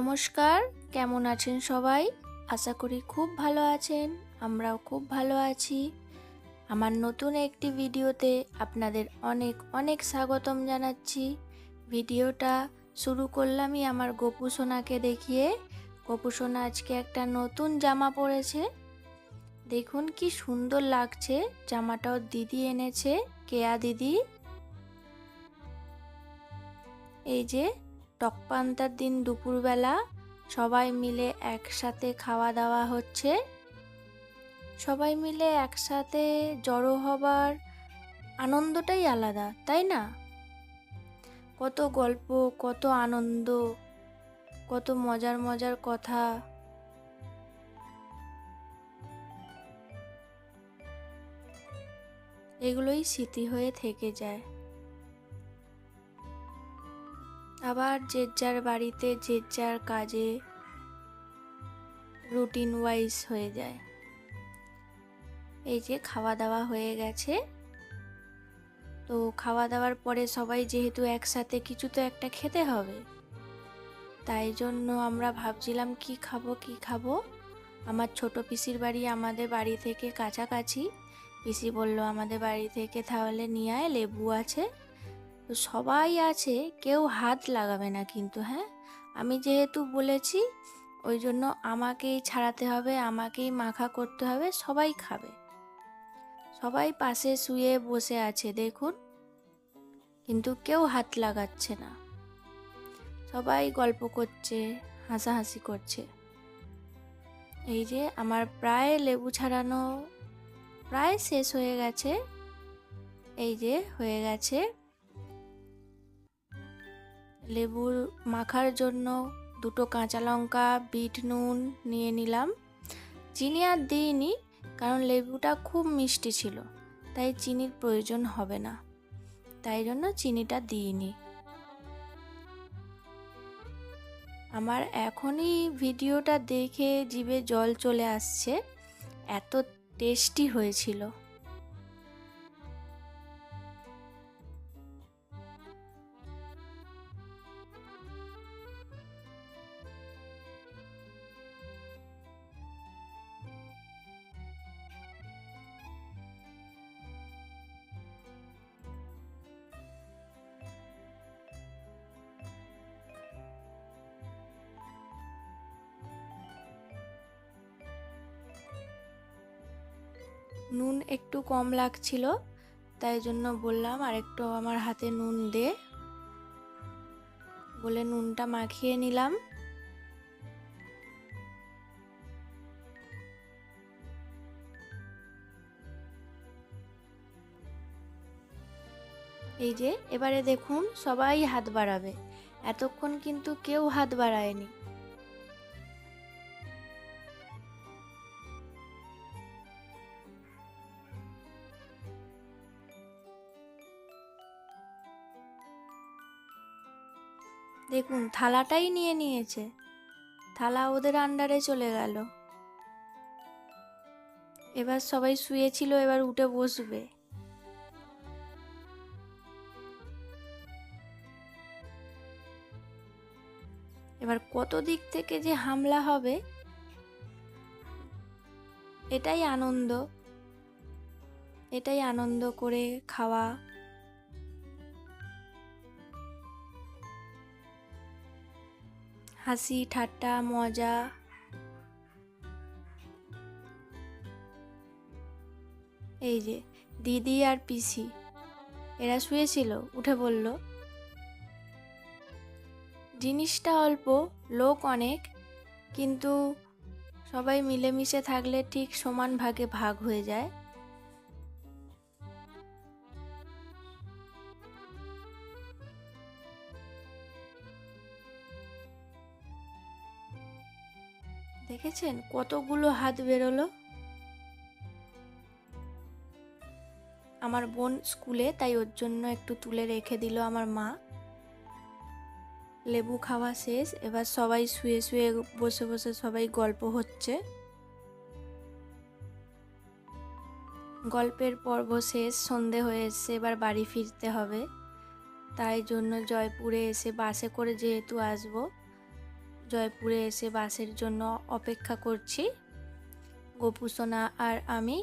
নমস্কার, কেমন আছেন সবাই? আশা করি খুব ভালো আছেন, আমরাও খুব ভালো আছি। আমার নতুন একটি ভিডিওতে আপনাদের অনেক অনেক স্বাগতম জানাচ্ছি। ভিডিওটা শুরু করলামই আমার গোপু সোনাকে দেখিয়ে। গোপু সোনা আজকে একটা নতুন জামা পরেছে। দেখুন কি সুন্দর লাগছে, জামাটাও দিদি এনেছে, কেয়া দিদি। এই যে টকপান্তার দিন দুপুরবেলা সবাই মিলে একসাথে খাওয়া দাওয়া হচ্ছে। সবাই মিলে একসাথে জড়ো হবার আনন্দটাই আলাদা, তাই না? কত গল্প, কত আনন্দ, কত মজার মজার কথা। এগুলোই স্মৃতি হয়ে থেকে যায়। আবার যে যার বাড়িতে, যে যার কাজে রুটিন ওয়াইজ হয়ে যায়। এই যে খাওয়া দাওয়া হয়ে গেছে। তো খাওয়া দাওয়ার পরে সবাই যেহেতু একসাথে কিছু তো একটা খেতে হবে। তাই জন্য আমরা ভাবছিলাম, কি খাব কি খাব? আমার ছোট পিসির বাড়ি আমাদের বাড়ি থেকে কাছাকাছি। পিসি বলল, আমাদের বাড়ি থেকে তাহলে নিয়ে আয়, লেবু আছে। তো সবাই আছে, কেউ হাত লাগাবে না কিন্তু হ্যাঁ? আমি যেহেতু বলেছি, ওই জন্য আমাকেই ছাড়াতে হবে, আমাকেই মাখা করতে হবে, সবাই খাবে। সবাই পাশে শুয়ে বসে আছে, দেখুন। কিন্তু কেউ হাত লাগাচ্ছে না। সবাই গল্প করছে, হাসাহাসি করছে। এই যে আমার প্রায় লেবু ছাড়ানো, প্রায় শেষ হয়ে গেছে। এই যে হয়ে গেছে। লেবুর মাখার জন্য দুটো কাঁচা লঙ্কা, বিট, নুন নিয়ে নিলাম। চিনি আর দিইনি, কারণ লেবুটা খুব মিষ্টি ছিল, তাই চিনির প্রয়োজন হবে না। তাই জন্য চিনিটা দিইনি। আমার এখনই ভিডিওটা দেখে জিভে জল চলে আসছে, এত টেস্টি হয়েছিল। নুন একটু কম লাগছিল, তাই জন্য বললাম আর একটু আমার হাতে নুন দে। বলে নুনটা মাখিয়ে নিলাম। এই যে, এবারে দেখুন, সবাই হাত বাড়াবে। এতক্ষণ কিন্তু কেউ হাত বাড়ায়নি। দেখুন, থালাটাই নিয়ে নিয়েছে। থালা ওদের আন্ডারে চলে গেল। এবার সবাই শুয়েছিল, এবার উঠে বসবে। এবার কত দিক থেকে যে হামলা হবে, এটাই আনন্দ। এটাই আনন্দ করে খাওয়া হাসি, ঠাট্টা, মজা। এই যে, দিদি আর পিসি, এরা শুয়েছিল, উঠে বলল, জিনিসটা অল্প, লোক অনেক, কিন্তু সবাই মিলেমিশে থাকলে ঠিক সমান ভাগে ভাগ হয়ে যায়। দেখেছেন কতগুলো হাত বেরোলো? আমার বোন স্কুলে, তাই ওর জন্য একটু তুলে রেখে দিল আমার মা। লেবু খাওয়া শেষ, এবার সবাই শুয়ে শুয়ে বসে বসে সবাই গল্প হচ্ছে। গল্পের পর্ব শেষ, সন্ধে হয়ে এসছে, এবার বাড়ি ফিরতে হবে। তাই জন্য জয়পুরে এসে বাসে করে যেহেতু আসব। জয়পুরে এসে বাসের জন্য অপেক্ষা করছি। গোপুসোনা আর আমি।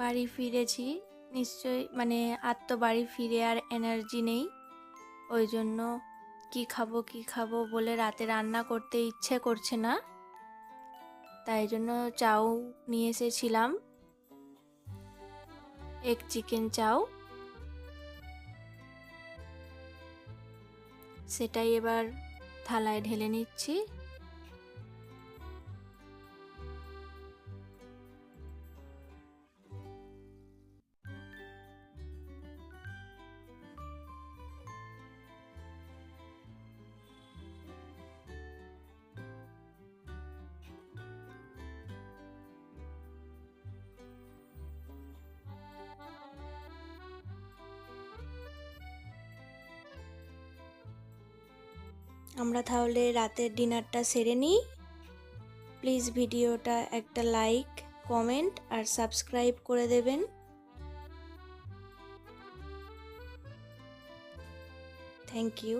বাড়ি ফিরেছি। নিশ্চয়ই মানে আর তো বাড়ি ফিরে আর এনার্জি নেই। ওই জন্য কি খাব কি খাব বলে রাতে রান্না করতে ইচ্ছে করছে না। তাই জন্য চাউ নিয়ে এসেছিলাম। এক চিকেন চাউ। সেটাই এবার থালায় ঢেলে নিচ্ছি। আমরা তাহলে রাতের ডিনারটা সেরে নিই। প্লিজ ভিডিওটা একটা লাইক, কমেন্ট আর সাবস্ক্রাইব করে দেবেন। Thank you.